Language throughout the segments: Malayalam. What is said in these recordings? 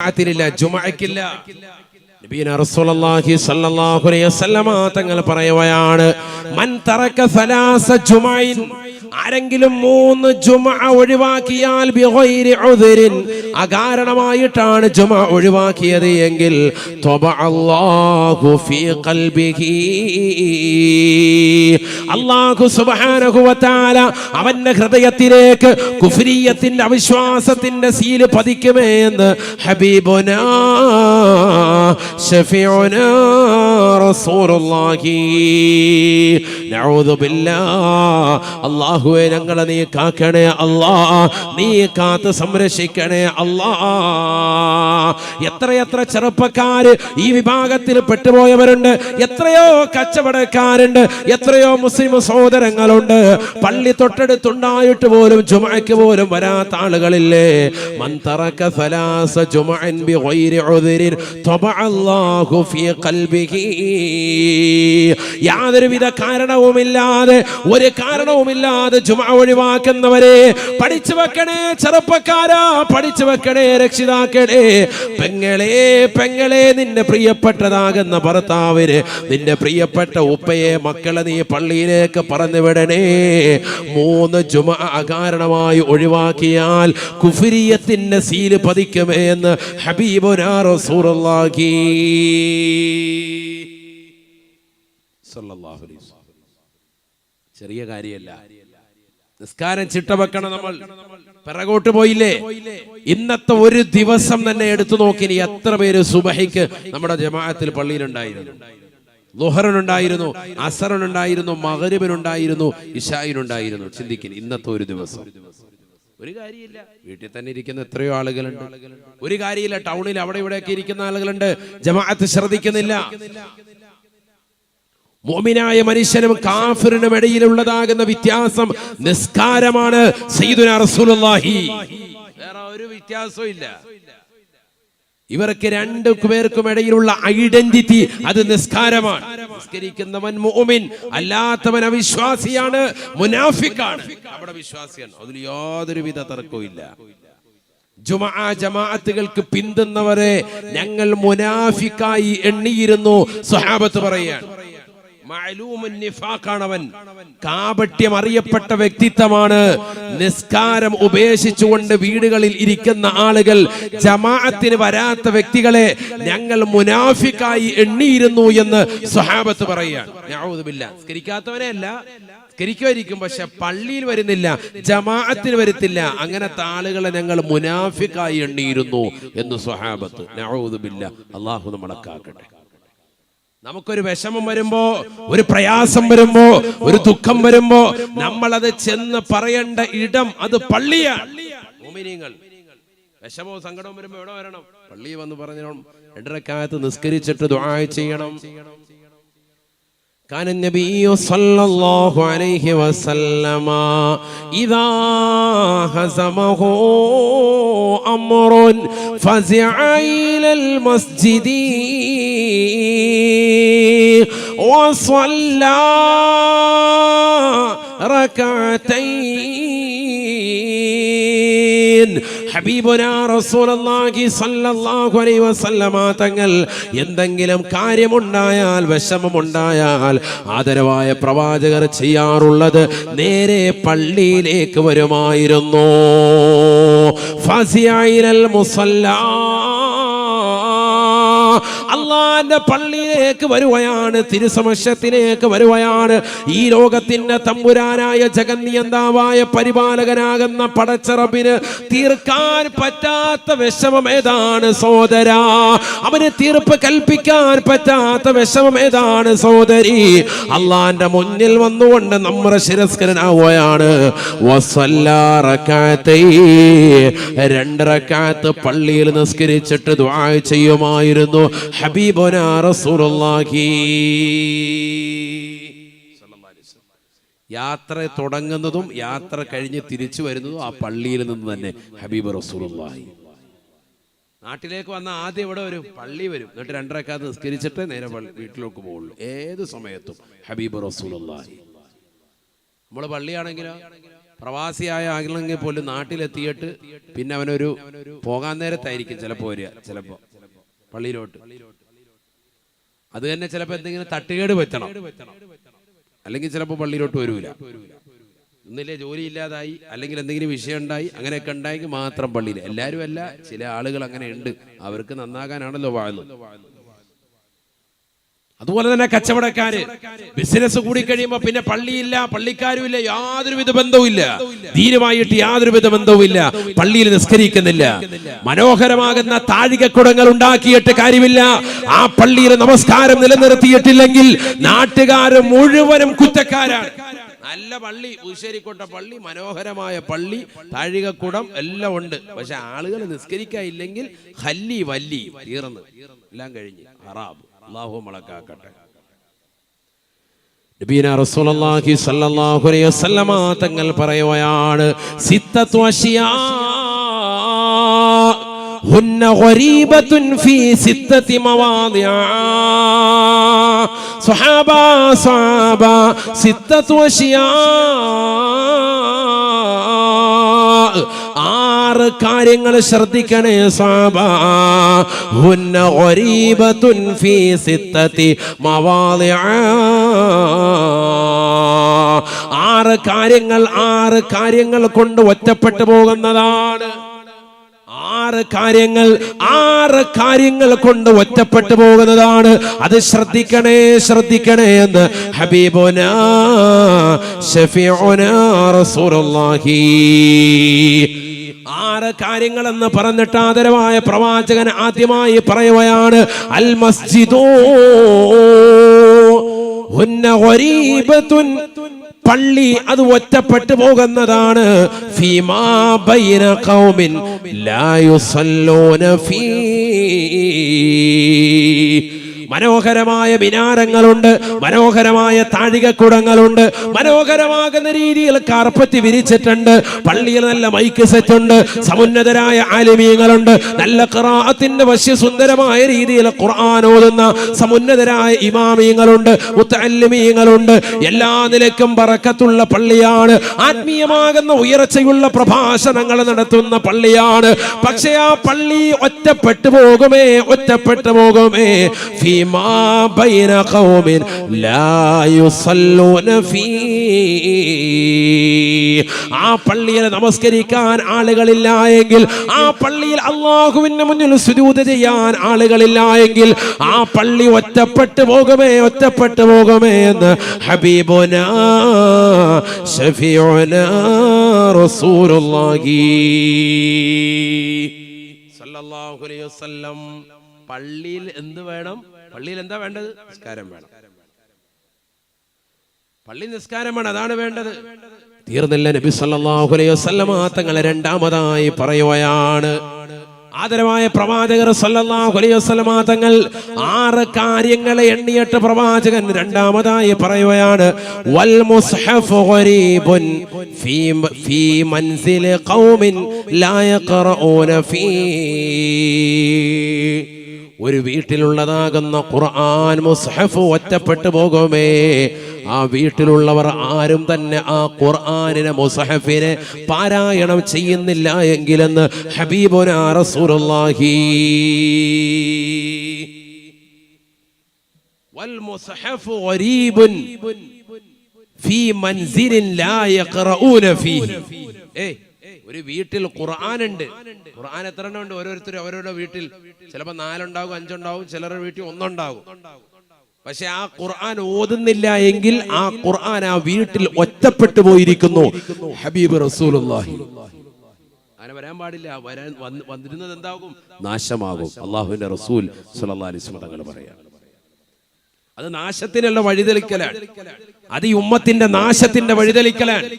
ജമാഅത്തിനില്ല ജുമഅക്കില്ല നബീന റസൂലുള്ളാഹി സ്വല്ലല്ലാഹു അലൈഹി വസല്ലമ തങ്ങൾ പറയുകയാണ് മൻ തറക സലാസ ജുമഇൻ ആരെങ്കിലും മൂന്ന് ജുമ ഒഴിവാക്കിയാൽ അകാരണമായിട്ടാണ് ജുമ ഒഴിവാക്കിയത് എങ്കിൽ അവന്റെ ഹൃദയത്തിലേക്ക് കുഫ്രിയത്തിന്റെ അവിശ്വാസത്തിന്റെ സീൽ പതിക്കുമേ എന്ന് ഹബീബുനാ അല്ലാഹുവേ ഞങ്ങളെ നീ കാക്കണേ അല്ലാ നീ കാത്ത് സംരക്ഷിക്കണേ അല്ലാ. എത്രയെത്ര ചെറുപ്പക്കാര് ഈ വിഭാഗത്തിൽ പെട്ടുപോയവരുണ്ട് എത്രയോ കച്ചവടക്കാരുണ്ട് എത്രയോ മുസ്ലിം സഹോദരങ്ങളുണ്ട്. പള്ളി തൊട്ടടുത്തുണ്ടായിട്ട് പോലും ചുമയ്ക്ക് പോലും വരാത്ത ആളുകളില്ലേ? മന്തറക ഫലാസ അല്ലാഹു ഫീ ഖൽബിഹി. യാതൊരുവിധ കാരണവുമില്ലാതെ ഒരു കാരണവുമില്ലാതെ ചുമ ഒഴിവാക്കുന്നവരെ പഠിച്ചു വെക്കണേ ചെറുപ്പക്കാരാ പഠിച്ചു വെക്കണേ രക്ഷിതാക്കളെ പെങ്ങളെ പെങ്ങളെ നിന്റെ പ്രിയപ്പെട്ടതാകുന്ന ഭർത്താവിന് നിന്റെ പ്രിയപ്പെട്ട ഉപ്പയെ മക്കളെ നീ പള്ളിയിലേക്ക് പറഞ്ഞു വിടണേ മൂന്ന് ചുമ അകാരണമായി ഒഴിവാക്കിയാൽ കുഫിരിയത്തിന്റെ സീൽ പതിക്കുമേ എന്ന് ഹബീബുനാ റസൂലുള്ളാഹി സല്ലല്ലാഹു അലൈഹി. ചെറിയ കാര്യമല്ല. നിസ്കാരം ചിട്ട വെക്കണം നമ്മൾ. പിറകോട്ട് പോയില്ലേ? ഇന്നത്തെ ഒരു ദിവസം തന്നെ എടുത്തു നോക്കിനി എത്ര പേര് സുബഹിക്ക് നമ്മുടെ ജമാഅത്തിൽ പള്ളിയിലുണ്ടായിരുന്നു. ലുഹറിനുണ്ടായിരുന്നു അസറിനുണ്ടായിരുന്നു മകരിബിനുണ്ടായിരുന്നു ഇഷായിനുണ്ടായിരുന്നു. ചിന്തിക്കുന്നു ഇന്നത്തെ ഒരു ദിവസം. ഒരു കാര്യമില്ല. വീട്ടിൽ തന്നെ ഇരിക്കുന്ന എത്രയോ ആളുകളുണ്ട്. ഒരു കാര്യമില്ല. ടൗണിൽ അവിടെ ഇവിടെയൊക്കെ ഇരിക്കുന്ന ആളുകളുണ്ട്. ജമാഅത്ത് ശ്രദ്ധിക്കുന്നില്ല. മോമിനായ മനുഷ്യനും കാഫിറിനും ഇടയിലുള്ളതാകുന്ന വ്യത്യാസം നിസ്കാരമാണ്. റസൂലുള്ളാഹി. വേറെ ഒരു വ്യത്യാസവും ഇല്ല. ഇവർക്ക് രണ്ടു പേർക്കും ഇടയിലുള്ള ഐഡന്റിറ്റി അത് നിസ്കാരമാണ്. നിസ്കരിക്കുന്നവൻ മോമിൻ അല്ലാത്തവൻ അവിശ്വാസിയാണ് മുനാഫിക്കാണ്. അവിടെ വിശ്വാസിയാണ്. അതിൽ യാതൊരു വിധ തർക്കവും ഇല്ല. ജുമാ ജമാഅത്തുകൾക്ക് പിന്തുന്നവരെ ഞങ്ങൾ മുനാഫിക്കായി എണ്ണിയിരുന്നു. സ്വഹാബത്ത് മഅലൂമുൻ നിഫാഖാണവൻ. കാപട്യം അറിയപ്പെട്ട വ്യക്തിത്വമാണ്. നിസ്കാരം ഉപേക്ഷിച്ചുകൊണ്ട് വീടുകളിൽ ഇരിക്കുന്ന ആളുകൾ ജമാഅത്തിന് വരാത്ത വ്യക്തികളെ ഞങ്ങൾ മുനാഫിക്കായി എണ്ണിയിരുന്നു എന്ന് സ്വഹാബത്ത് പറയുകയാണ്. സ്കരിക്കാത്തവനെ അല്ല. സ്കരിക്കുമായിരിക്കും പക്ഷെ പള്ളിയിൽ വരുന്നില്ല ജമാഅത്തിന് വരുത്തില്ല. അങ്ങനത്തെ ആളുകളെ ഞങ്ങൾ മുനാഫിക്കായി എണ്ണിയിരുന്നു എന്ന് സ്വഹാബത്ത്. അള്ളാഹു നമ്മളെ കാക്കട്ടെ. നമുക്കൊരു വിഷമം വരുമ്പോ ഒരു പ്രയാസം വരുമ്പോ ഒരു ദുഃഖം വരുമ്പോ നമ്മൾ അത് ചെന്ന് പറയേണ്ട ഇടം അത് പള്ളിയാണ് മോമിനിയങ്ങൾ വിഷമവും സങ്കടവും വരുമ്പോ എവിടെ വരണം പള്ളി വന്ന് പറഞ്ഞു രണ്ടരക്കാലത്ത് നിസ്കരിച്ചിട്ട് ദുആ ചെയ്യണം كان النبي صلى الله عليه وسلم إذا هزمه أمر فزع إلى المسجد وصلى ركعتين ഹബീബുനാ റസൂലുള്ളാഹി സ്വല്ലല്ലാഹു അലൈഹി വസല്ലമ തങ്ങൾ എന്തെങ്കിലും കാര്യമുണ്ടായാൽ വിഷമമുണ്ടായാൽ ആദരവായ പ്രവാചകർ ചെയ്യാറുള്ളത് നേരെ പള്ളിയിലേക്ക് വരുമായിരുന്നു ഫസിയൽ മുസല്ലാ അള്ളാന്റെ പള്ളിയിലേക്ക് വരുവയാണ് തിരുസമശത്തിലേക്ക് വരുവയാണ്. ഈ ലോകത്തിന്റെ തമ്പുരാനായ ജഗന്നിയന്താവായ പരിപാലകനാകുന്ന പടച്ചറബിന് തീർക്കാൻ പറ്റാത്ത വിഷമം ഏതാണ് സോദര? അവന് തീർപ്പ് കൽപ്പിക്കാൻ പറ്റാത്ത വിഷമം ഏതാണ് സോദരി? അള്ളാന്റെ മുന്നിൽ വന്നുകൊണ്ട് നമ്മുടെ ശിരസ്കരനാവുകയാണ്. രണ്ടരക്കാത്ത് പള്ളിയിൽ നിസ്കരിച്ചിട്ട് ദ്വാ ചെയ്യുമായിരുന്നു. ഹബീബുനാ റസൂലുള്ളാഹി യാത്ര തുടങ്ങുന്നതും യാത്ര കഴിഞ്ഞ് തിരിച്ചു വരുന്നതും ആ പള്ളിയിൽ നിന്ന് തന്നെ ഹബീബ് റസൂലുള്ളാഹി. നാട്ടിലേക്ക് വന്ന ആദ്യം ഇവിടെ വരും പള്ളി വരും. എന്നിട്ട് രണ്ടരക്കാത്ത് നിസ്കരിച്ചിട്ട് നേരെ വീട്ടിലേക്ക് പോവുള്ളൂ ഏത് സമയത്തും ഹബീബ് റസൂലുള്ളാഹി. നമ്മൾ പള്ളിയാണെങ്കിലോ പ്രവാസിയായ ആകണമെങ്കിൽ പോലും നാട്ടിലെത്തിയിട്ട് പിന്നെ അവനൊരു പോകാൻ നേരത്തായിരിക്കും ചിലപ്പോ വരിക ചിലപ്പോ പള്ളിയിലോട്ട്. അത് തന്നെ ചിലപ്പോൾ എന്തെങ്കിലും തട്ടുകേട് പറ്റണം. അല്ലെങ്കിൽ ചിലപ്പോൾ പള്ളിയിലോട്ട് വരൂല. ഇന്നലെ ജോലി ഇല്ലാതായി അല്ലെങ്കിൽ എന്തെങ്കിലും വിഷയം ഉണ്ടായി അങ്ങനെയൊക്കെ ഉണ്ടായെങ്കിൽ മാത്രം പള്ളിയിൽ എല്ലാവരും അല്ല ചില ആളുകൾ അങ്ങനെ ഉണ്ട്. അവർക്ക് നന്നാകാനാണല്ലോ വാഴുന്നത് അതുപോലെ തന്നെ കച്ചവടക്കാര്. ബിസിനസ് കൂടി കഴിയുമ്പോ പിന്നെ പള്ളിയില്ല പള്ളിക്കാരുമില്ല യാതൊരുവിധ ബന്ധവുമില്ല. ദീനുമായിട്ട് യാതൊരുവിധ ബന്ധവുമില്ല. പള്ളിയിൽ നിസ്കരിക്കുന്നില്ല. മനോഹരമാകുന്ന താഴികക്കുടങ്ങൾ ഉണ്ടാക്കിയിട്ട് കാര്യമില്ല. ആ പള്ളിയിൽ നമസ്കാരം നിലനിർത്തിയിട്ടില്ലെങ്കിൽ നാട്ടുകാർ മുഴുവനും കുറ്റക്കാരാണ്. നല്ല പള്ളി ഊശ്ശേരിക്കോട്ട പള്ളി മനോഹരമായ പള്ളി താഴികക്കുടം എല്ലാം ഉണ്ട്. പക്ഷെ ആളുകൾ നിസ്കരിക്കാനില്ലെങ്കിൽ ഹല്ലി വല്ലി തീർന്ന്. എല്ലാം കഴിഞ്ഞ്. ഹറാബ്. അള്ളാഹു മളക്കാക്കട്ടെ. റസൂലുള്ളാഹി അലൈഹി വസല്ലമ തങ്ങൾ പറയുകയാണ് സിത്തത്തു ഹുന്ന ഫീ സിത്തതി സ്വഹാബ ആറ് കാര്യങ്ങൾ ശ്രദ്ധിക്കണേ സാബ. ഫീ ആറ് കാര്യങ്ങൾ ആറ് കാര്യങ്ങൾ കൊണ്ട് ഒറ്റപ്പെട്ടു പോകുന്നതാണ്. ആറ് കാര്യങ്ങൾ ആറ് കാര്യങ്ങൾ കൊണ്ട് ഒറ്റപ്പെട്ടു പോകുന്നതാണ്. അത് ശ്രദ്ധിക്കണേ ശ്രദ്ധിക്കണേ എന്ന് ഹബീബുന ഷഫീഉന റസൂലുള്ളാഹി. ആറ് കാര്യങ്ങൾ എന്ന് പറഞ്ഞിട്ട് ആദരവായ പ്രവാചകൻ ആദ്യമായി പറയുകയാണ് അൽ മസ്ജിദോ പള്ളി അത് ഒറ്റപ്പെട്ടു പോകുന്നതാണ്. ഫീമാ ഫീ മനോഹരമായ മിനാരങ്ങളുണ്ട് മനോഹരമായ താഴികക്കുടങ്ങളുണ്ട് മനോഹരമാകുന്ന രീതിയിൽ കാർപ്പറ്റ് വിരിച്ചിട്ടുണ്ട് പള്ളിയിൽ നല്ല മൈക്ക് സെറ്റ് ഉണ്ട് സമുന്നതരായ ആലിമീങ്ങളുണ്ട് നല്ല ഖിറാഅത്തിന്റെ വശ്യസുന്ദരമായ രീതിയിൽ ഖുർആൻ ഓതുന്ന സമുന്നതരായ ഇമാമീങ്ങളുണ്ട് മുത്തല്ലിമീങ്ങളുണ്ട് എല്ലാ നിലക്കും പറക്കത്തുള്ള പള്ളിയാണ് ആത്മീയമാകുന്ന ഉയർച്ചയുള്ള പ്രഭാഷണങ്ങൾ നടത്തുന്ന പള്ളിയാണ് പക്ഷേ ആ പള്ളി ഒറ്റപ്പെട്ടു പോകുമേ ഒറ്റപ്പെട്ടു പോകുമേ ഫീമാ بين قوم ലാ يصلون ഫീ ആ പള്ളിയിൽ നമസ്കരിക്കാൻ ആളുകളില്ല എങ്കിൽ ആ പള്ളിയിൽ അള്ളാഹുവിന് മുന്നിൽ സുജൂദ് ചെയ്യാൻ ആളുകളില്ല എങ്കിൽ ആ പള്ളി ഒറ്റപ്പെട്ടു പോകുമേ ഒറ്റപ്പെട്ടു പോകുമേ എന്ന് ഹബീബുന ഷഫിയോന റസൂലുള്ളാഹി സല്ലല്ലാഹു അലൈഹി വസല്ലം. പള്ളിയിൽ എന്ത് വേണം? പള്ളിയിൽ എന്താ വേണ്ടത്? നിസ്കാരം വേണം. പള്ളി നിസ്കാരമാണ് അതാണ് വേണ്ടത്. തീർന്നില്ല നബി സല്ലല്ലാഹു അലൈഹി വസല്ലമ തങ്ങളെ രണ്ടാമതായി പറയുകയാണ്. ആദരവായ പ്രവാചകർ സല്ലല്ലാഹു അലൈഹി വസല്ലമ തങ്ങൾ ആറ് കാര്യങ്ങളെ എണ്ണിയിട്ട് പ്രവാചകൻ രണ്ടാമതായി പറയുകയാണ്. വൽ മുസ്ഹഫ് ഗരീബുൻ ഫീ ഫീ മൻസിൽ ഖൗമിൻ ലാ യഖറഊന ഫീ. ഒരു വീട്ടിലുള്ളതാകുന്ന ഖുർആൻ മുസ്ഹഫ് ഒറ്റപ്പെട്ടു പോകുമേ. ആ വീട്ടിലുള്ളവർ ആരും തന്നെ ആ ഖുർആനിനെ മുസ്ഹഫിനെ പാരായണം ചെയ്യുന്നില്ല എങ്കിലെന്ന് ഹബീബുന റസൂലുള്ളാഹി. വൽ മുസ്ഹഫ് ഗരീബുൻ ഫീ മൻസിലിൻ ലാ യഖറഊന ഫീഹി. ഏയ് ഒരു വീട്ടിൽ ഖുർആൻ ഉണ്ട് ഖുർആൻ എത്ര എണ്ണം ഉണ്ട്? ഓരോരുത്തർ ഓരോരോ വീട്ടിൽ. ചിലപ്പോൾ നാലുണ്ടാകും അഞ്ചുണ്ടാവും ചിലരുടെ വീട്ടിൽ ഒന്നുണ്ടാകും. പക്ഷെ ആ ഖുർആൻ ഓതുന്നില്ല എങ്കിൽ ആ ഖുർആൻ ആ വീട്ടിൽ ഒറ്റപ്പെട്ടു പോയിരിക്കുന്നു. ഹബീബ് റസൂലുള്ളാഹി. അങ്ങനെ വരാൻ പാടില്ല. വരാൻ വന്നിരുന്നത് എന്താകും? നാശമാകും. അള്ളാഹുവിന്റെ റസൂൽ അലൈഹി വസല്ലം തങ്ങൾ പറയാം. അത് നാശത്തിനുള്ള വഴിതെളിക്കലാണ്. അത് ഈ ഉമ്മത്തിന്റെ നാശത്തിന്റെ വഴിതെളിക്കലാണ്.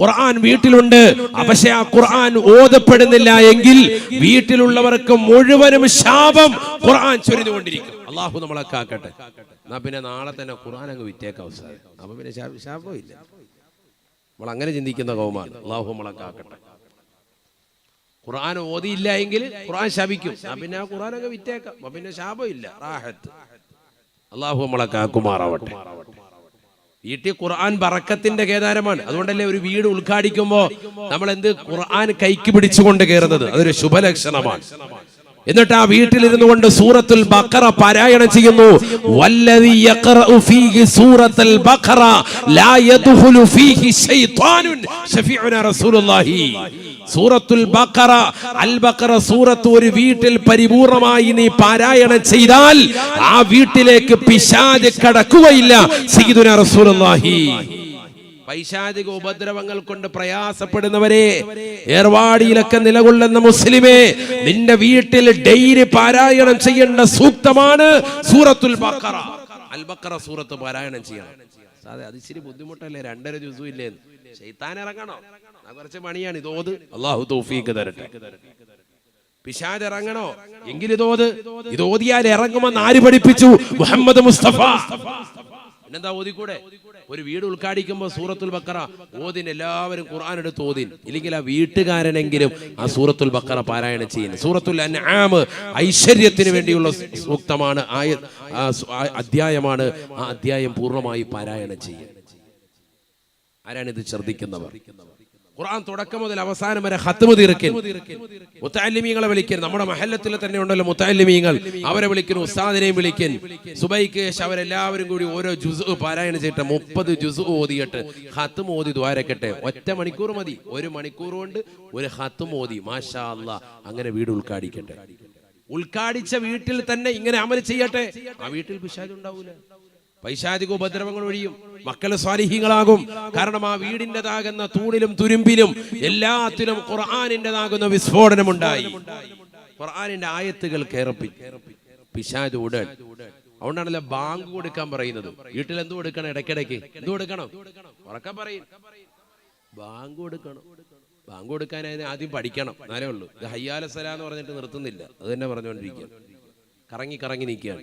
ഖുർആൻ വീട്ടിലുണ്ട്. പക്ഷെ ആ ഖുർആൻ ഓതപ്പെടുന്നില്ല എങ്കിൽ വീട്ടിലുള്ളവർക്ക് മുഴുവനും ശാപം ഖുർആൻ ചൊരിഞ്ഞുകൊണ്ടിരിക്കും. അള്ളാഹു നമ്മളെ കാക്കട്ടെ. എന്നാ പിന്നെ നാളെ തന്നെ ഖുർആൻ അങ്ങ് വിറ്റേക്ക അവസാനം. അപ്പൊ പിന്നെ ശാപ- ശാപമില്ല നമ്മൾ അങ്ങനെ ചിന്തിക്കുന്ന കൗമാണ്. അള്ളാഹു നമ്മളെ കാക്കട്ടെ. ഖുർആൻ ഓതിയില്ല എങ്കിൽ ഖുർആൻ ശപിക്കും. പിന്നെ ആ ഖുർആൻ അങ്ങ് വിറ്റേക്കാം. അപ്പൊ പിന്നെ ശാപമില്ല റാഹത്ത്. അള്ളാഹു നമ്മളെ കാക്കുമാറാവട്ടെ. വീട്ടിൽ ഖുർആൻ ബറക്കത്തിന്റെ കേദാരമാണ്. അതുകൊണ്ടല്ലേ ഒരു വീട് ഉദ്ഘാടിക്കുമ്പോ നമ്മൾ എന്ത് ഖുർആൻ കൈക്ക് പിടിച്ചുകൊണ്ട് കയറുന്നത് അതൊരു ശുഭലക്ഷണമാണ്. എന്നിട്ട് ആ വീട്ടിലിരുന്നു കൊണ്ട് സൂറത്തുൽ ബക്കറ പാരായണം ചെയ്യുന്നു. വല്ലദി യഖറഉ ഫീഹി സൂറത്തുൽ ബഖറ ലാ യദ്ഖുലു ഫീഹി ശൈത്വാനുൻ ശഫീഉന റസൂലുള്ളാഹി. സൂറത്തുൽ ബഖറ അൽ ബഖറ സൂറത്ത് ഒരു വീട്ടിൽ പരിപൂർണമായി നീ പാരായണം ചെയ്താൽ ആ വീട്ടിലേക്ക് പിശാച് കടക്കുകയില്ല സയ്യിദുന റസൂലുള്ളാഹി. പൈശാചിക ഉപദ്രവങ്ങൾ കൊണ്ട് പ്രയാസപ്പെടുന്നവരെ ഏർവാടിയിലൊക്കെ നിലകൊള്ളുന്ന മുസ്ലിമേ നിന്റെ വീട്ടിൽ ഡെയിലി പാരായണം ചെയ്യേണ്ട സൂക്തമാണ് സൂറത്തുൽ ബക്കറ. അൽ സൂറത്ത് പാരായണം ചെയ്യണം. അതെ അത് ഇച്ചിരി ബുദ്ധിമുട്ടല്ലേ? രണ്ടര ദിവസവും ഇല്ലേ ചെയ്താൻ ഇറങ്ങണോ. കുറച്ച് പണിയാണ്. ഇതോത് അള്ളാഹു തോഫീക്ക് തരട്ടെ. പിശാജ് ഇറങ്ങണോ? എങ്കിലിതോത് ഇതോതിയാൽ ഇറങ്ങുമെന്ന് ആര് പഠിപ്പിച്ചു? മുഹമ്മദ് മുസ്തഫ. പിന്നെന്താ ഓതിക്കൂടെ ഒരു വീട് ഉദ്ഘാടിക്കുമ്പോ സൂറത്തുൽ ബക്കറ. ഓതിൻ എല്ലാവരും ഖുർആൻ എടുത്ത് ഓതിൻ. ഇല്ലെങ്കിൽ ആ വീട്ടുകാരനെങ്കിലും ആ സൂറത്തുൽ ബക്കറ പാരായണം ചെയ്യുന്നു. സൂറത്തുൽ അൻആം ഐശ്വര്യത്തിന് വേണ്ടിയുള്ള സൂക്തമാണ് ആയ അധ്യായമാണ് ആ അധ്യായം പൂർണമായി പാരായണം ചെയ്യുക ആരാണിത് ശ്രദ്ധിക്കുന്നവർ? ഖുർആൻ തുടക്കം മുതൽ അവസാനം വരെ ഹത്തുമ തീർക്കൽ. മുത്താലിമീങ്ങളെ വിളിക്കൽ. നമ്മുടെ മഹല്ലത്തിൽ തന്നെ ഉണ്ടല്ലോ മുത്താലിമീങ്ങൾ അവരെ വിളിക്കുന്നു ഉസ്താദിനെയും വിളിക്കൽ. സുബൈക്ക് ശേഷം അവരെല്ലാവരും കൂടി ഓരോ ജുസ് പാരായണം ചെയ്തിട്ട് മുപ്പത് ജുസ് ഓതിയിട്ട് ഹത്തും ഓതി ദ്വാരക്കട്ടെ. ഒറ്റ മണിക്കൂർ മതി. ഒരു മണിക്കൂർ കൊണ്ട് ഒരു ഹത്തും ഓതി. മാഷാ അല്ല അങ്ങനെ വീട് ഉൾക്കാടിക്കട്ടെ ഉൾക്കാടിച്ച വീട്ടിൽ തന്നെ ഇങ്ങനെ അമൽ ചെയ്യട്ടെ. ആ വീട്ടിൽ പിശാജ് ഉണ്ടാവൂല പൈശാചിക ഉപദ്രവങ്ങൾ ഒഴിയും. മക്കൾ സ്വാലിഹ്യങ്ങളാകും കാരണം ആ വീടിന്റെതാകുന്ന തൂണിലും തുരുമ്പിലും എല്ലാത്തിലും ഖുർആാനിന്റെതാകുന്ന വിസ്ഫോടനം ഉണ്ടായി ഖുർആാനിന്റെ ആയത്തുകൾ കേറപ്പി. പിശാജ് ഉടൻ. അതുകൊണ്ടാണല്ലോ ബാങ്ക് കൊടുക്കാൻ പറയുന്നത്. വീട്ടിൽ എന്ത് കൊടുക്കണം ഇടയ്ക്കിടയ്ക്ക്? എന്ത് കൊടുക്കണം? ഉറക്കെ പറയും. ബാങ്ക് കൊടുക്കണം. ബാങ്ക് കൊടുക്കാനായി ആദ്യം പഠിക്കണം. എന്നാലേ ഉള്ളൂ. ഇത് ഹയ്യാലസല എന്ന് പറഞ്ഞിട്ട് നിർത്തുന്നില്ല. അത് തന്നെ പറഞ്ഞുകൊണ്ടിരിക്കുക കറങ്ങി കറങ്ങി നിൽക്കുകയാണ്.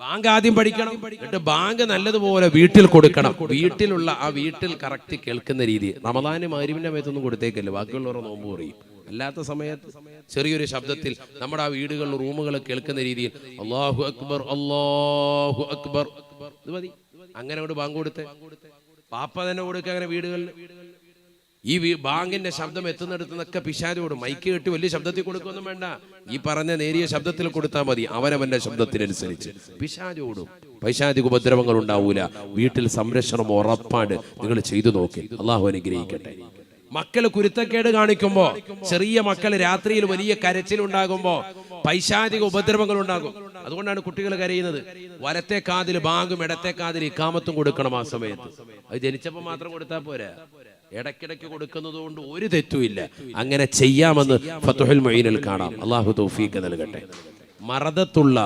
ബാങ്ക് ആദ്യം പഠിക്കണം. എന്നിട്ട് ബാങ്ക് നല്ലതുപോലെ വീട്ടിൽ കൊടുക്കണം. വീട്ടിലുള്ള ആ വീട്ടിൽ കറക്റ്റ് കേൾക്കുന്ന രീതി. റമദാന് മാരിവിന്റെ മേത്തൊന്നും കൊടുത്തേക്കല്ലേ? ബാക്കിയുള്ളവർ നോമ്പ് പറയും അല്ലാത്ത സമയത്ത് ചെറിയൊരു ശബ്ദത്തിൽ നമ്മുടെ ആ വീടുകളിൽ റൂമുകൾ കേൾക്കുന്ന രീതിയിൽ അള്ളാഹു അക്ബർ അള്ളാഹു അക്ബർ. മതി. അങ്ങനെ കൊണ്ട് ബാങ്ക് കൊടുത്തേ. പാപ്പ തന്നെ കൊടുക്കുക അങ്ങനെ വീടുകളിൽ. ഈ ബാങ്കിന്റെ ശബ്ദം എത്തുന്നിടത്തുനിന്നൊക്കെ പിശാരോട് മൈക്ക് കെട്ടി വലിയ ശബ്ദത്തിൽ കൊടുക്കൊന്നും വേണ്ട. ഈ പറഞ്ഞ നേരിയ ശബ്ദത്തിൽ കൊടുത്താൽ മതി. അവനവന്റെ ശബ്ദത്തിനനുസരിച്ച്. പിശാരോടും പൈശാചിക ഉപദ്രവങ്ങൾ ഉണ്ടാവൂല. വീട്ടിൽ സംരക്ഷണം ഉറപ്പാട് നിങ്ങൾ ചെയ്തു നോക്കി. അള്ളാഹു അനുഗ്രഹിക്കട്ടെ. മക്കൾ കുരുത്തക്കേട് കാണിക്കുമ്പോ ചെറിയ മക്കൾ രാത്രിയിൽ വലിയ കരച്ചിൽ കരച്ചിലുണ്ടാകുമ്പോ പൈശാചിക ഉപദ്രവങ്ങൾ ഉണ്ടാകും. അതുകൊണ്ടാണ് കുട്ടികൾ കരയുന്നത്. വലത്തെ കാതിൽ ബാങ്കും ഇടത്തെ കാതിൽ ഇക്കാമത്തും കൊടുക്കണം ആ സമയത്ത്. അത് ജനിച്ചപ്പോ മാത്രം കൊടുത്താൽ പോരാ. ഇടയ്ക്കിടയ്ക്ക് കൊടുക്കുന്നത് കൊണ്ട് ഒരു തെറ്റുമില്ല അങ്ങനെ ചെയ്യാമെന്ന് ഫത്തുഹുൽ മൊയ്നിൽ കാണാം. അള്ളാഹു തൗഫീഖ് നൽകട്ടെ. മറദത്തുള്ള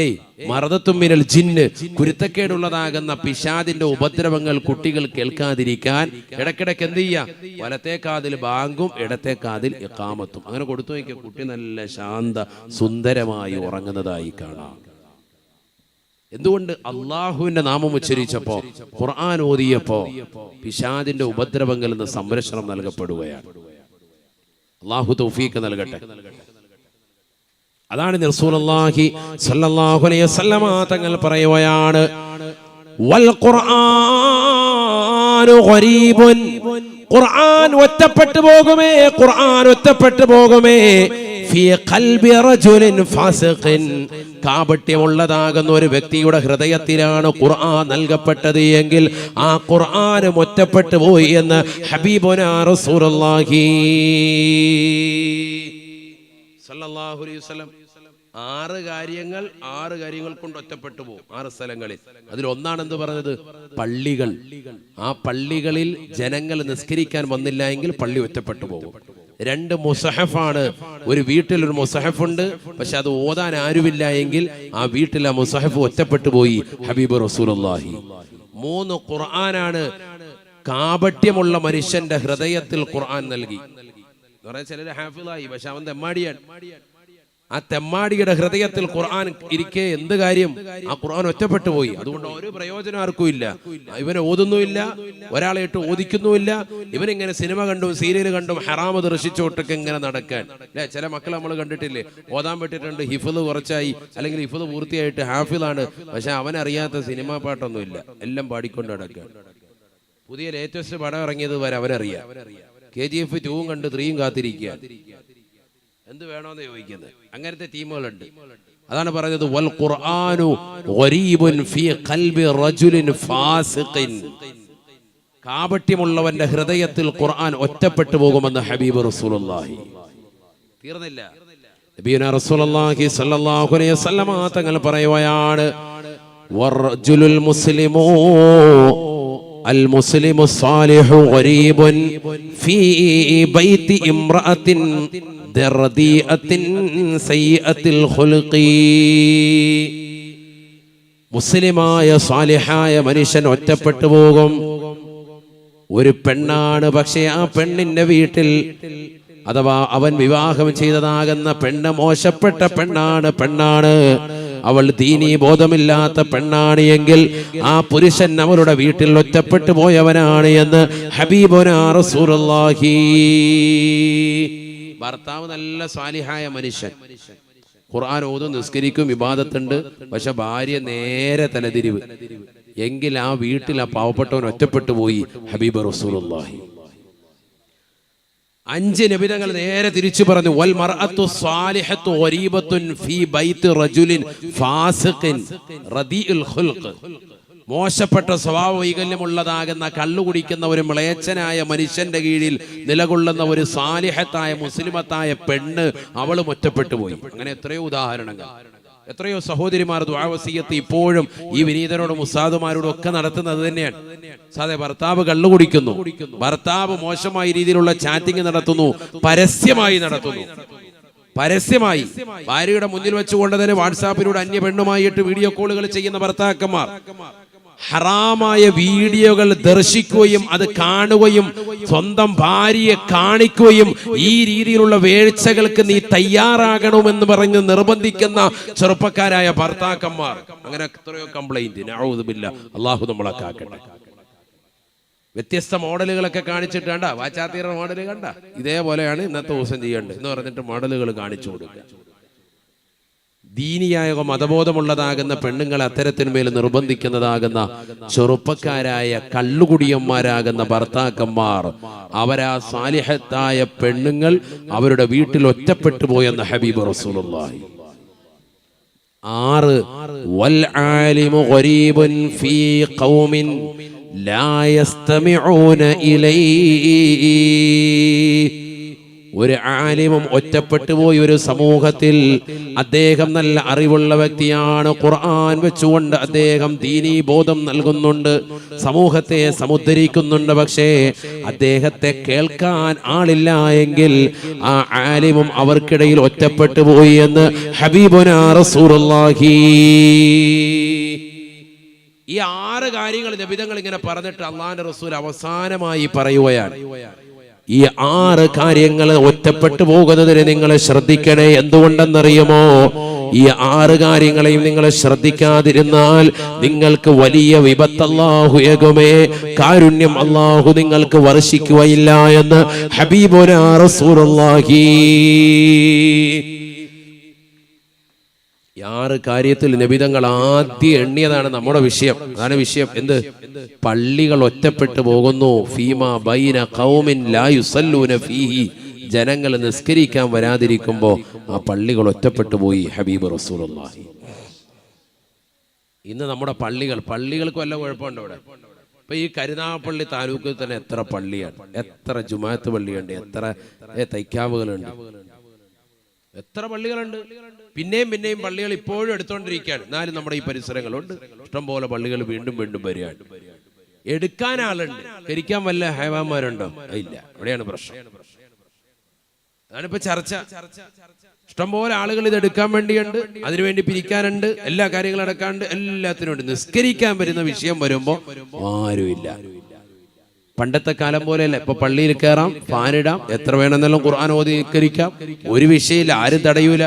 ഏയ് മറദത്തുമ്മിനൽ ജിന്ന് കുരുത്തക്കേടുള്ളതാകുന്ന പിശാദിന്റെ ഉപദ്രവങ്ങൾ കുട്ടികൾ കേൾക്കാതിരിക്കാൻ ഇടക്കിടക്ക് എന്ത് ചെയ്യാ? വലത്തെ കാതിൽ ബാങ്കും ഇടത്തെ കാതിൽ ഇക്കാമത്തും അങ്ങനെ കൊടുത്തു നോക്കിയ കുട്ടി നല്ല ശാന്ത സുന്ദരമായി ഉറങ്ങുന്നതായി കാണാം. എന്തുകൊണ്ട് അള്ളാഹുവിന്റെ നാമം ഉച്ചരിച്ചപ്പോ ഖുർആൻ ഓതിയപ്പോ പിശാദിന്റെ ഉപദ്രവങ്ങളിൽ നിന്ന് സംരക്ഷണം നൽകപ്പെടുകയാണ്. അള്ളാഹു തൗഫീഖ് നൽകട്ടെ. അതാണ് റസൂലുള്ളാഹി സ്വല്ലല്ലാഹു അലൈഹി വസല്ലമ തങ്ങൾ പറയുകയാണ് വൽ ഖുർആനു ഗരീബുൻ ഖുർആൻ ഒറ്റപ്പെട്ടു പോകുമേ ഖുർആൻ ഒറ്റപ്പെട്ടു പോകുമേ. കാപട്യമുള്ളതാകുന്ന ഒരു വ്യക്തിയുടെ ഹൃദയത്തിലാണ് ഖുർആൻ നൽകപ്പെട്ടത് എങ്കിൽ ആ ഖുർആനും ഒറ്റപ്പെട്ടു പോയി എന്ന് ഹബീബുന റസൂലുള്ളാഹി. സല്ലല്ലാഹു അലൈഹി വസല്ലം ആറ് കാര്യങ്ങൾ ആറ് കാര്യങ്ങൾ കൊണ്ട് ഒറ്റപ്പെട്ടു പോകും. ആറ് സ്ഥലങ്ങളിൽ. അതിൽ എന്ത് പറഞ്ഞത് പള്ളികൾ. ആ പള്ളികളിൽ ജനങ്ങൾ നിസ്കരിക്കാൻ വന്നില്ല എങ്കിൽ പള്ളി ഒറ്റപ്പെട്ടു പോകും. രണ്ട് മുസഹഫാണ്. ഒരു വീട്ടിൽ ഒരു മുസഹഫ് ഉണ്ട് പക്ഷെ അത് ഓതാൻ ആരുമില്ല എങ്കിൽ ആ വീട്ടിൽ ആ മുസഹഫ് ഒറ്റപ്പെട്ടു പോയി. ഹബീബ് റസൂലുള്ളാഹി. മൂന്ന് ഖുർആനാണ് കാപട്യമുള്ള മനുഷ്യന്റെ ഹൃദയത്തിൽ ഖുർആൻ നൽകി. ചിലര് ഹാഫിളായി പക്ഷെ അവൻ തെമ്മാടിയാണ്. ആ തെമ്മാടിയുടെ ഹൃദയത്തിൽ ഖുർആൻ ഇരിക്കെ എന്ത് കാര്യം? ആ ഖുർആൻ ഒറ്റപ്പെട്ടു പോയി. അതുകൊണ്ട് ഒരു പ്രയോജനം ആർക്കും ഇല്ല. ഇവനെ ഓതുന്നുമില്ല ഒരാളെ ഇട്ട് ഓദിക്കുന്നുമില്ല. ഇവനിങ്ങനെ സിനിമ കണ്ടും സീരിയൽ കണ്ടും ഹറാമ് ദർശിച്ചോട്ടൊക്കെ ഇങ്ങനെ നടക്കാൻ. അല്ലെ ചില മക്കൾ നമ്മൾ കണ്ടിട്ടില്ലേ? ഓതാൻ പറ്റിയിട്ടുണ്ട് ഹിഫിൾ കുറച്ചായി. അല്ലെങ്കിൽ ഹിഫിൾ പൂർത്തിയായിട്ട് ഹാഫിലാണ് പക്ഷെ അവനറിയാത്ത സിനിമാ പാട്ടൊന്നുമില്ല. എല്ലാം പാടിക്കൊണ്ട് നടക്കുക പുതിയ ലേറ്റസ്റ്റ് പടം ഇറങ്ങിയത് വരെ അവനറിയാം. കെ ജി എഫ് ടൂവും കണ്ട് ത്രീയും കാത്തിരിക്കുക. എന്ത് വേണോന്ന് ചോദിക്കുന്നത്? അങ്ങനത്തെ ടീമുകളുണ്ട് അതാണ് പറയുന്നത് വൽ ഖുർആനു ഗരീബുൻ ഫീ ഖൽബി റജുലിൻ ഫാസിഖിൻ. കാപട്യമുള്ളവന്റെ ഹൃദയത്തിൽ ഖുർആൻ ഒറ്റപ്പെട്ടു പോകുമെന്ന് ഹബീബ് റസൂലുള്ളാഹി. തീർന്നില്ല. നബീന റസൂലുള്ളാഹി സ്വല്ലല്ലാഹു അലൈഹി വസല്ലമ തങ്ങൾ പറയുകയാണ് വർജുലുൽ മുസ്ലിമു അൽ മുസ്ലിമു സാലിഹു ഗരീബുൻ ഫീ ബൈതി മുസ്ലിമായ സ്വാലിഹായ മനുഷ്യൻ ഒറ്റപ്പെട്ടു പോകും. ഒരു പെണ്ണാണ് പക്ഷേ ആ പെണ്ണിന്റെ വീട്ടിൽ അഥവാ അവൻ വിവാഹം ചെയ്തതാകുന്ന പെണ്ണ് മോശപ്പെട്ട പെണ്ണാണ് പെണ്ണാണ്. അവൾ ദീനി ബോധമില്ലാത്ത പെണ്ണാണ് എങ്കിൽ ആ പുരുഷൻ അവളുടെ വീട്ടിൽ ഒറ്റപ്പെട്ടു പോയവനാണ് എന്ന് ഹബീബുനാ റസൂലുള്ളാഹി. ഭർത്താവ് നല്ല സ്വാലിഹായ മനുഷ്യൻ. ഖുർആൻ ഓതും നിസ്കരിക്കും വിവാദത്തുണ്ട് പക്ഷെ ഭാര്യ നേരെ തലതിരിവ് എങ്കിൽ ആ വീട്ടിൽ ആ പാവപ്പെട്ടവൻ ഒറ്റപ്പെട്ടു പോയി. ഹബീബ് റസൂലുള്ളാഹി. അഞ്ച് നബിതങ്ങൾ നേരെ തിരിച്ചു പറഞ്ഞു വൽ മർഅത്തു സാലിഹത്തു ഫീ ബൈത്ത് റജുലിൻ ഫാസിഖിൻ റദീഉൽ ഖുൽഖ്. മോശപ്പെട്ട സ്വഭാവ വൈകല്യമുള്ളതാകുന്ന കള്ളു കുടിക്കുന്ന ഒരു മ്ലേച്ഛനായ മനുഷ്യന്റെ കീഴിൽ നിലകൊള്ളുന്ന ഒരു സാലിഹത്തായ മുസ്ലിമത്തായ പെണ്ണ് അവളും ഒറ്റപ്പെട്ടു പോയി. അങ്ങനെ എത്രയോ ഉദാഹരണങ്ങൾ. എത്രയോ സഹോദരിമാർ ദ്വാവസീയത്ത് ഇപ്പോഴും ഈ വിനീതരോടും ഉസ്താദുമാരോടും ഒക്കെ നടത്തുന്നത് തന്നെയാണ്. സാധേ ഭർത്താവ് കള്ളു കുടിക്കുന്നു ഭർത്താവ് മോശമായ രീതിയിലുള്ള ചാറ്റിംഗ് നടത്തുന്നു. പരസ്യമായി നടത്തുന്നു. പരസ്യമായി. ഭാര്യയുടെ മുന്നിൽ വെച്ചുകൊണ്ട് തന്നെ വാട്സാപ്പിലൂടെ അന്യ പെണ്ണുമായിട്ട് വീഡിയോ കോളുകൾ ചെയ്യുന്ന ഭർത്താക്കന്മാർ. ഹറാമായ വീഡിയോകൾ ദർശിക്കുകയും അത് കാണുകയും സ്വന്തം ഭാര്യയെ കാണിക്കുകയും ഈ രീതിയിലുള്ള വേഴ്ചകൾക്ക് നീ തയ്യാറാകണമെന്ന് പറഞ്ഞ് നിർബന്ധിക്കുന്ന ചെറുപ്പക്കാരായ ഭർത്താക്കന്മാർ. അങ്ങനെ എത്രയോ കംപ്ലൈന്റ് അള്ളാഹു നമ്മളെ കാക്കട്ടെ. വ്യത്യസ്ത മോഡലുകളൊക്കെ കാണിച്ചിട്ട് കണ്ട? വാച്ചാത്തീറ മോഡൽ കണ്ട? ഇതേപോലെയാണ് ഇന്നത്തെ ദിവസം ചെയ്യേണ്ടത്. എന്ന് പറഞ്ഞിട്ട് മോഡലുകൾ കാണിച്ചു കൊടുക്കുക. ദീനിയായ മതബോധമുള്ളതാകുന്ന പെണ്ണുങ്ങളെ അത്തരത്തിന്മേൽ നിർബന്ധിക്കുന്നതാകുന്ന ചെറുപ്പക്കാരായ കള്ളുകുടിയന്മാരാകുന്ന ഭർത്താക്കന്മാർ. അവരാ സാലിഹത്തായ പെണ്ണുങ്ങൾ അവരുടെ വീട്ടിൽ ഒറ്റപ്പെട്ടു പോയെന്ന ഹബീബ് റസൂലുള്ളാഹി. ആറ് വൽ ആലിമു ഖരീബുൻ ഫീ ഖൗമിൻ ലാ യസ്തമിഊന ഇലൈഹി ഒരു ആലിമും ഒറ്റപ്പെട്ടു പോയി ഒരു സമൂഹത്തിൽ അദ്ദേഹം നല്ല അറിവുള്ള വ്യക്തിയാണ്. ഖുർആൻ വെച്ചുകൊണ്ട് അദ്ദേഹം ദീനീ ബോധം നൽകുന്നുണ്ട്. സമൂഹത്തെ സമുദ്ധരിക്കുന്നുണ്ട്. പക്ഷേ അദ്ദേഹത്തെ കേൾക്കാൻ ആളില്ല എങ്കിൽ ആ ആലിമും അവർക്കിടയിൽ ഒറ്റപ്പെട്ടു പോയി എന്ന് ഹബീബുനാ ഈ ആറ് കാര്യങ്ങൾ നബിതങ്ങൾ ഇങ്ങനെ പറഞ്ഞിട്ട് അള്ളാന്റെ റസൂൽ അവസാനമായി പറയുകയാണ്. ഈ ആറ് കാര്യങ്ങൾ ഒറ്റപ്പെട്ടു പോകുന്നതിന് നിങ്ങൾ ശ്രദ്ധിക്കണേ. എന്തുകൊണ്ടെന്നറിയുമോ? ഈ ആറ് കാര്യങ്ങളെയും നിങ്ങൾ ശ്രദ്ധിക്കാതിരുന്നാൽ നിങ്ങൾക്ക് വലിയ വിപത്ത് അള്ളാഹുയകുമേ കാരുണ്യം അള്ളാഹു നിങ്ങൾക്ക് വർഷിക്കുകയില്ല എന്ന് ഈ ആറ് കാര്യത്തിൽ നിബിതങ്ങൾ ആദ്യം എണ്ണിയതാണ് നമ്മുടെ വിഷയം. അതാണ് വിഷയം. എന്ത്? പള്ളികൾ ഒറ്റപ്പെട്ടു പോകുന്നു. ഫീമ ബൈന കൗമിൻ ലാ യുസല്ലൂന ഫീഹി. ജനങ്ങൾ നിസ്കരിക്കാൻ വരാതിരിക്കുമ്പോൾ ആ പള്ളികൾ ഒറ്റപ്പെട്ടു പോയി ഹബീബ് റസൂലുള്ളാഹി. ഇന്ന് നമ്മുടെ പള്ളികൾ പള്ളികൾക്ക് വല്ല കുഴപ്പമുണ്ടോ ഇവിടെ ഇപ്പൊ ഈ കരുനാഗപ്പള്ളി താലൂക്കിൽ തന്നെ എത്ര പള്ളിയാണ്? എത്ര ജുമാത്ത് പള്ളിയുണ്ട്? എത്ര തൈക്കാവുകളുണ്ട്? എത്ര പള്ളികളുണ്ട്? പിന്നെയും പിന്നെയും പള്ളികൾ ഇപ്പോഴും എടുത്തോണ്ടിരിക്കുകയാണ്. എന്നാലും നമ്മുടെ ഈ പരിസരങ്ങളുണ്ട്. ഇഷ്ടംപോലെ പള്ളികൾ വീണ്ടും വീണ്ടും വരികയാണ്. എടുക്കാൻ ആളുണ്ട്. ധരിക്കാൻ വല്ല ഹൈവാന്മാരുണ്ടോ? ഇല്ല. അവിടെയാണ് പ്രശ്നം. അതാണിപ്പോ ചർച്ച. ഇഷ്ടംപോലെ ആളുകൾ ഇത് എടുക്കാൻ വേണ്ടിയുണ്ട്. അതിനുവേണ്ടി പിരിക്കാനുണ്ട്. എല്ലാ കാര്യങ്ങളും അടക്കാണ്ട് എല്ലാത്തിനും ഉണ്ട്. നിസ്കരിക്കാൻ വരുന്ന വിഷയം വരുമ്പോ ആരുമില്ല. പണ്ടത്തെ കാലം പോലെയല്ല. ഇപ്പൊ പള്ളിയിൽ കയറാം ഫാനിടാം എത്ര വേണമെന്നെല്ലാം ഖുർആൻ ഓദീകരിക്കാം ഒരു വിഷയം ആരും തടയൂല.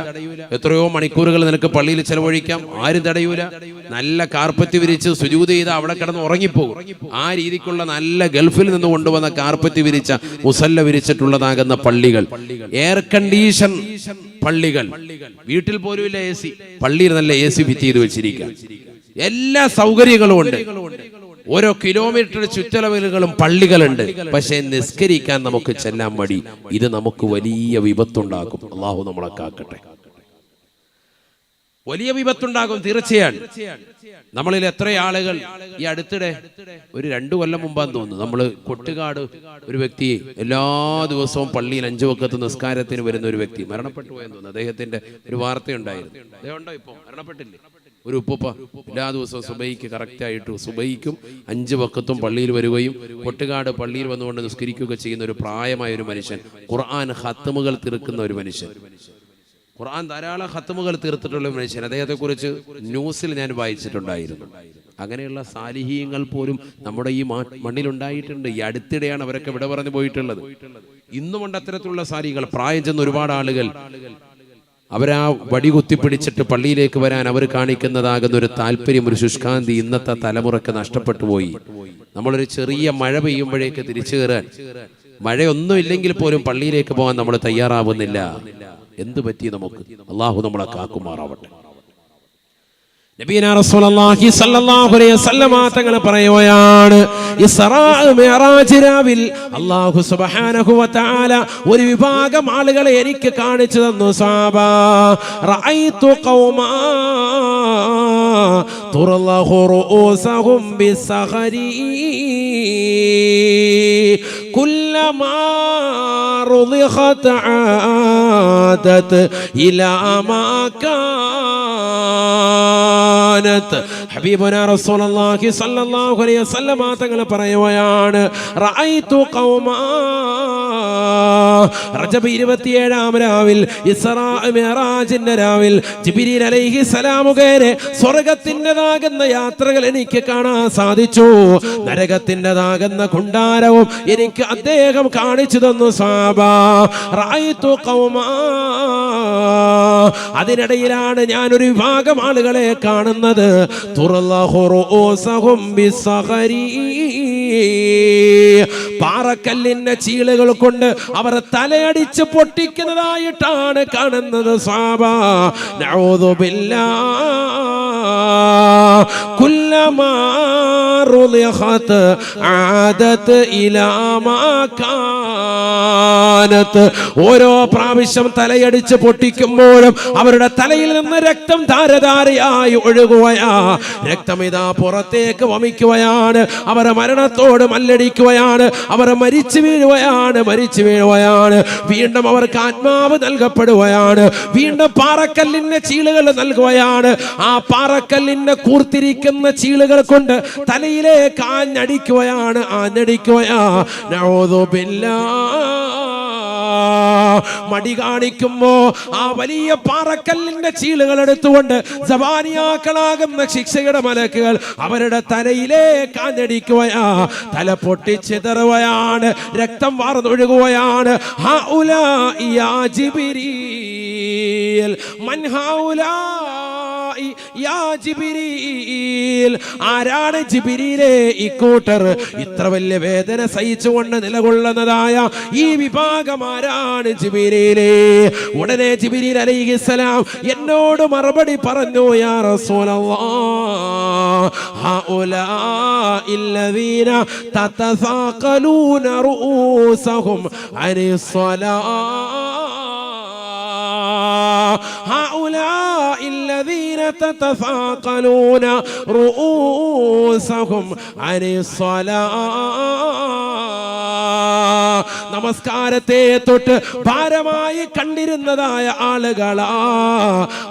എത്രയോ മണിക്കൂറുകൾ നിനക്ക് പള്ളിയിൽ ചെലവഴിക്കാം ആരും തടയൂല. നല്ല കാർപ്പറ്റ് വിരിച്ച് സുജൂത് ചെയ്ത് അവിടെ കിടന്ന് ഉറങ്ങിപ്പോകും. ആ രീതിക്കുള്ള നല്ല ഗൾഫിൽ നിന്ന് കൊണ്ടുവന്ന കാർപ്പറ്റ് വിരിച്ച മുസല്ല വിരിച്ചിട്ടുള്ളതാകുന്ന പള്ളികൾ. എയർ കണ്ടീഷൻ പള്ളികൾ. വീട്ടിൽ പോലും ഇല്ല എ സി. പള്ളിയിൽ നല്ല എ സി ഫിറ്റ് ചെയ്ത് വെച്ചിരിക്കുക. എല്ലാ സൗകര്യങ്ങളും ഉണ്ട്. ഓരോ കിലോമീറ്റർ ചുറ്റളവിലുകളും പള്ളികളുണ്ട്. പക്ഷേ നിസ്കരിക്കാൻ നമുക്ക് ചെല്ലാൻ മടി. ഇത് നമുക്ക് വലിയ വിപത്തുണ്ടാക്കും. അള്ളാഹു നമ്മളെ കാക്കട്ടെ. വലിയ വിപത്തുണ്ടാകും തീർച്ചയാണ് നമ്മളിൽ എത്ര ആളുകൾ ഈ അടുത്തിടെ ഒരു രണ്ടു കൊല്ലം മുമ്പാന്ന് തോന്നുന്നു. നമ്മൾ കൊട്ടുകാട് ഒരു വ്യക്തി എല്ലാ ദിവസവും പള്ളിയിൽ അഞ്ചു വക്കത്ത് നിസ്കാരത്തിന് വരുന്ന ഒരു വ്യക്തി മരണപ്പെട്ടു പോയെന്ന് തോന്നുന്നു. അദ്ദേഹത്തിന്റെ ഒരു വാർത്തയുണ്ടായിരുന്നു അദ്ദേഹം ഉണ്ടോ ഇപ്പൊ? മരണപ്പെട്ടില്ലേ? ഒരു ഉപ്പുപ്പ എല്ലാ ദിവസവും സുബൈക്ക് കറക്റ്റായിട്ട് സുബൈക്കും അഞ്ച് വക്കത്തും പള്ളിയിൽ വരികയും കൊട്ടുകാട് പള്ളിയിൽ വന്നുകൊണ്ട് നിസ്കരിക്കുകയൊക്കെ ചെയ്യുന്ന ഒരു പ്രായമായ ഒരു മനുഷ്യൻ ഖുർആൻ ഹത്തമുകൾ തീർക്കുന്ന ഒരു മനുഷ്യൻ. ഖുർആൻ ധാരാളം ഹത്തമുകൾ തീർത്തിട്ടുള്ള മനുഷ്യൻ. അദ്ദേഹത്തെക്കുറിച്ച് ന്യൂസിൽ ഞാൻ വായിച്ചിട്ടുണ്ടായിരുന്നു. അങ്ങനെയുള്ള സാലിഹീയങ്ങൾ പോലും നമ്മുടെ ഈ മണ്ണിലുണ്ടായിട്ടുണ്ട് ഈ അടുത്തിടെയാണ് അവരൊക്കെ വിട പറഞ്ഞു പോയിട്ടുള്ളത്. ഇന്നുമുണ്ട് അത്തരത്തിലുള്ള സാലികൾ പ്രായം ചെന്ന ഒരുപാട് ആളുകൾ അവരാ വടി കുത്തിപ്പിടിച്ചിട്ട് പള്ളിയിലേക്ക് വരാൻ അവർ കാണിക്കുന്നതാകുന്ന ഒരു താല്പര്യം ഒരു ശുഷ്കാന്തി ഇന്നത്തെ തലമുറയ്ക്ക് നഷ്ടപ്പെട്ടു പോയി. നമ്മളൊരു ചെറിയ മഴ പെയ്യുമ്പോഴേക്ക് തിരിച്ചു കയറാൻ. മഴയൊന്നും ഇല്ലെങ്കിൽ പോലും പള്ളിയിലേക്ക് പോകാൻ നമ്മൾ തയ്യാറാവുന്നില്ല. എന്ത് പറ്റി നമുക്ക്? അള്ളാഹു നമ്മളെ കാക്കുമാറാവട്ടെ. നബീന റസൂലുള്ളാഹി സ്വല്ലല്ലാഹു അലൈഹി വസല്ലമ തങ്ങൾ പറയുകയാണ് സുബ്ഹാനഹു വ ഒരു വിഭാഗം ആളുകളെ എനിക്ക് കാണിച്ചു തന്നു സാബ. റഅയ്തു ഖൗമാ തുറല്ലഹു കാനത്ത് ഹബീബുന റസൂലുള്ളാഹി സ്വല്ലല്ലാഹു അലൈഹി വസല്ലം തങ്ങൾ പറയുകയാണ് റഅയ്തു ഖൗമാ. റജബ് 27 രാവിൽ ഇസ്റാ മിഅ്റാജിന്റെ രാവിൽ ജിബ്രീൽ അലൈഹി സലാം മുഖേന സ്വർഗത്തിന്റെതാകുന്ന യാത്രകൾ എനിക്ക് കാണാൻ സാധിച്ചു. നരകത്തിന്റെതാകുന്ന കുണ്ടാരവും എനിക്ക് അദ്ദേഹം കാണിച്ചു തന്നു സാബാ. റഅയ്തു ഖൗമാ. അതിനിടയിലാണ് ഞാനൊരു വിഭാഗം ആളുകളെ കാണുന്നത് പാറക്കല്ലിന്റെ ചീളുകൾ കൊണ്ട് അവർ തലയടിച്ച് പൊട്ടിക്കുന്നതായിട്ടാണ് കാണുന്നത് സാബ. നഊദു ബില്ലാ കുല്ലമാ رضخت عادت إلى ما كانت ഓരോ പ്രാവശ്യം തലയടിച്ച് പൊട്ടിക്കുമ്പോഴും അവരുടെ തലയിൽ നിന്ന് രക്തം ധാരധാരയായി ഒഴുകുകയാ. രക്തം ഇതാ പുറത്തേക്ക് വമിക്കുകയാണ്. അവരെ മരണത്തോട് മല്ലടിക്കുകയാണ്. അവരെ മരിച്ചു വീഴുകയാണ് മരിച്ചു വീഴുകയാണ്. വീണ്ടും അവർക്ക് ആത്മാവ് നൽകപ്പെടുകയാണ്. വീണ്ടും പാറക്കല്ലിന്റെ ചീളുകൾ നൽകുകയാണ്. ആ പാറക്കല്ലിന്റെ കൂർത്തിരിക്കുന്ന ചീളുകൾ കൊണ്ട് തലയിലേക്ക് ആഞ്ഞടിക്കുകയാണ് ആഞ്ഞടിക്കുകയാ നഊദു ബില്ലാ. മടി കാണിക്കുമ്പോ ആ വലിയ പാറക്കല്ലിന്റെ ചീളുകൾ എടുത്തുകൊണ്ട് സവാനിയാക്കളാകുന്ന ശിക്ഷയുടെ മലക്കുകൾ അവരുടെ തലയിലേക്ക് ആഞ്ഞടിക്കുകയാ തല പൊട്ടിച്ചിതറുകയാണ് രക്തം വാർന്നൊഴുകുകയാണ്. ഹൗലാഇ യാ ജിബ്രീൽ. മൻ ഹൗലാഇ യാ ജിബ്രീൽ ആരാണ് ജിബിരിയിലെ ഇക്കൂട്ടർ ഇത്ര വലിയ വേദന സഹിച്ചുകൊണ്ട് നിലകൊള്ളുന്നതായ ഈ വിഭാഗം ആരാണ് ജിബിരിയിലെ ഉടനെ ജിബിരിൽ അലൈഹിസ്സലാം എന്നോട് മറുപടി പറഞ്ഞു യാ റസൂലല്ലാഹ് هؤلاء الذين تتثاقلون رؤوسهم عن الصلاة هؤلاء الذين تتثاقلون رؤوسهم عن الصلاة. നമസ്കാരത്തെ തൊട്ട് ഭാരമായി കണ്ടിരുന്നതായ ആളുകളാ.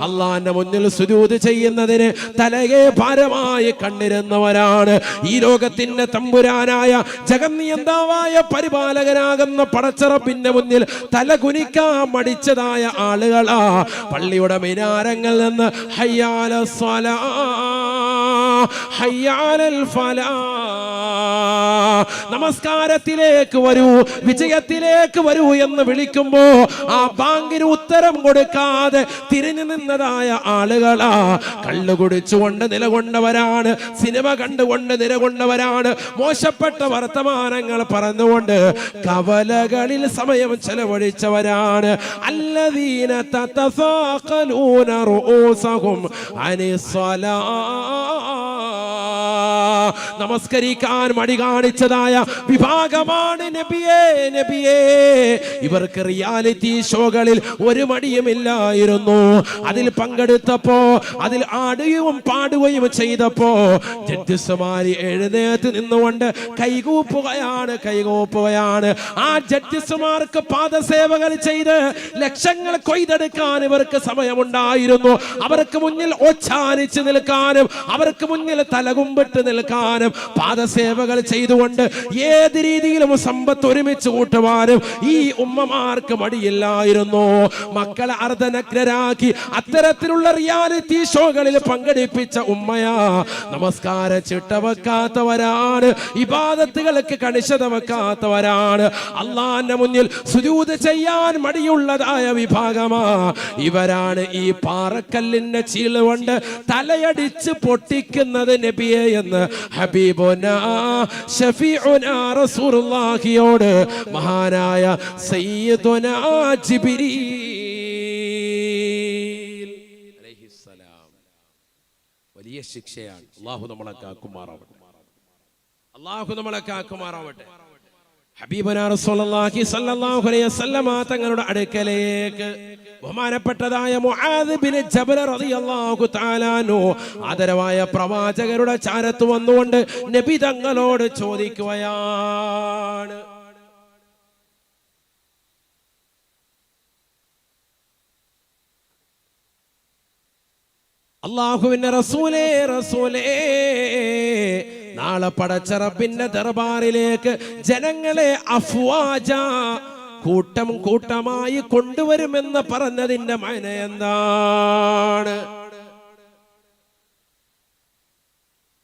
അള്ളാന്റെ മുന്നിൽ സുരൂത് ചെയ്യുന്നതിന് തലയെ ഭാരമായി കണ്ടിരുന്നവരാണ്. ഈ ലോകത്തിന്റെ തമ്പുരാനായ ജഗന്നിയന്താവായ പരിപാലകനാകുന്ന പടച്ചറപ്പിന്റെ മുന്നിൽ തല കുനിക്കാൻ മടിച്ചതായ ആളുകളാ. പള്ളിയുടെ മിനാരങ്ങളിൽ നിന്ന് ഹയ്യാല സ്വലാ ഹയ്യാലൽ ഫലാ. നമസ്കാരത്തിലേക്ക് വരൂ വിജയത്തിലേക്ക് വരൂ എന്ന് വിളിക്കുമ്പോ ആ ബാങ്കിന് ഉത്തരം കൊടുക്കാതെ തിരിഞ്ഞു നിന്നതായ ആളുകളാ. കള്ളു കുടിച്ചുകൊണ്ട് നിലകൊണ്ടവരാണ് സിനിമ കണ്ടുകൊണ്ട് നിലകൊണ്ടവരാണ് മോശപ്പെട്ട വർത്തമാനങ്ങൾ പറഞ്ഞുകൊണ്ട് കവലകളിൽ സമയം ചെലവഴിച്ചവരാണ്. അല്ലദീന തതസാഖലൂന റൂസഹും അനിസ്സലാ നമസ്കരിക്കാൻ മടി കാണിച്ചതായ വിഭാഗമാണ് നബിയേ നബിയേ. ഇവർക്ക് റിയാലിറ്റി ഷോകളിൽ ഒരു മടിയുമില്ലായിരുന്നു അതിൽ പങ്കെടുത്തപ്പോ അതിൽ ആടുകയും പാടുകയും ചെയ്തപ്പോ ജഡ്ജസ്മാര് എഴുന്നേറ്റ് നിന്നുകൊണ്ട് കൈകൂപ്പുകയാണ് കൈകൂപ്പുകയാണ്. ആ ജഡ്ജസ്മാർക്ക് പാദസേവകൾ ചെയ്ത് ലക്ഷങ്ങൾ കൊയ്തെടുക്കാൻ ഇവർക്ക് സമയമുണ്ടായിരുന്നു. അവർക്ക് മുന്നിൽ ഒച്ചാനിച്ച് നിൽക്കാനും അവർക്ക് മുന്നിൽ തലകുമ്പിട്ട് നിൽക്കാനും പാദസേവകൾ ചെയ്തുകൊണ്ട് ഏത് രീതിയിലും സമ്പത്ത് ഒരുമിച്ച് കൂട്ടുവാനും ഈ ഉമ്മമാർക്ക് മടിയില്ലായിരുന്നു. മക്കളെ അർദ്ധനഗ്നരാക്കി അത്തരത്തിലുള്ള റിയാലിറ്റി ഷോകളിൽ പങ്കെടുപ്പിച്ച ഉമ്മയാ നമസ്കാര ചിട്ട വെക്കാത്തവരാണ് ഇബാദത്തുകൾക്ക് കണിശത വെക്കാത്തവരാണ് അള്ളാന്റെ മുന്നിൽ സുജൂത് ചെയ്യാൻ മടിയുള്ളതായ വിഭാഗമാ. ഇവരാണ് ഈ പാറക്കല്ലിന്റെ ചീളുകൊണ്ട് തലയടിച്ച് പൊട്ടിക്കുന്നത് നബിയെ എന്ന് ഹബീബുന ഷഫീഉന റസൂലുള്ളാഹിയോട് മഹാനായ സയ്യിദുന ജിബ്രീൽ. അലൈഹിസ്സലാം. വലിയ ശിക്ഷയാണ്. അള്ളാഹു നമ്മളെ കാക്കുമാറാവട്ടെ. അള്ളാഹു നമ്മളെ കാക്കുമാറാവട്ടെ. തങ്ങളുടെ അടുക്കലേക്ക് ബഹുമാനപ്പെട്ടതായ ആദരവായ പ്രവാചകരുടെ ചാരത്ത് വന്നുകൊണ്ട് നബി തങ്ങളോട് ചോദിക്കുകയാണ്. അള്ളാഹുവിന്റെ റസൂലേ റസൂലേ നാളെ പടച്ചറപ്പിന്റെ ദർബാറിലേക്ക് ജനങ്ങളെ അഫ്വാജ കൂട്ടം കൂട്ടമായി കൊണ്ടുവരുമെന്ന് പറഞ്ഞതിന്റെ മന എന്താണ്?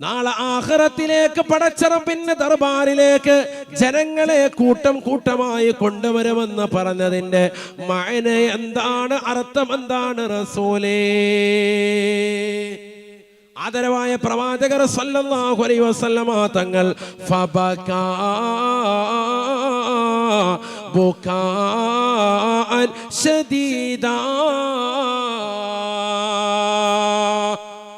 നാളെ ആഹ്റത്തിലേക്ക് പടച്ചറപ്പിന്റെ ദർബാറിലേക്ക് ജനങ്ങളെ കൂട്ടം കൂട്ടമായി കൊണ്ടുവരുമെന്ന് പറഞ്ഞതിന്റെ മയന എന്താണ്? അർത്ഥം എന്താണ് റസൂലേ? ആദരവായ പ്രവാചകർ സല്ലല്ലാഹു അലൈഹി വസല്ലമ തങ്ങൾ ഫബക ബുകാൻ ശദീദാ.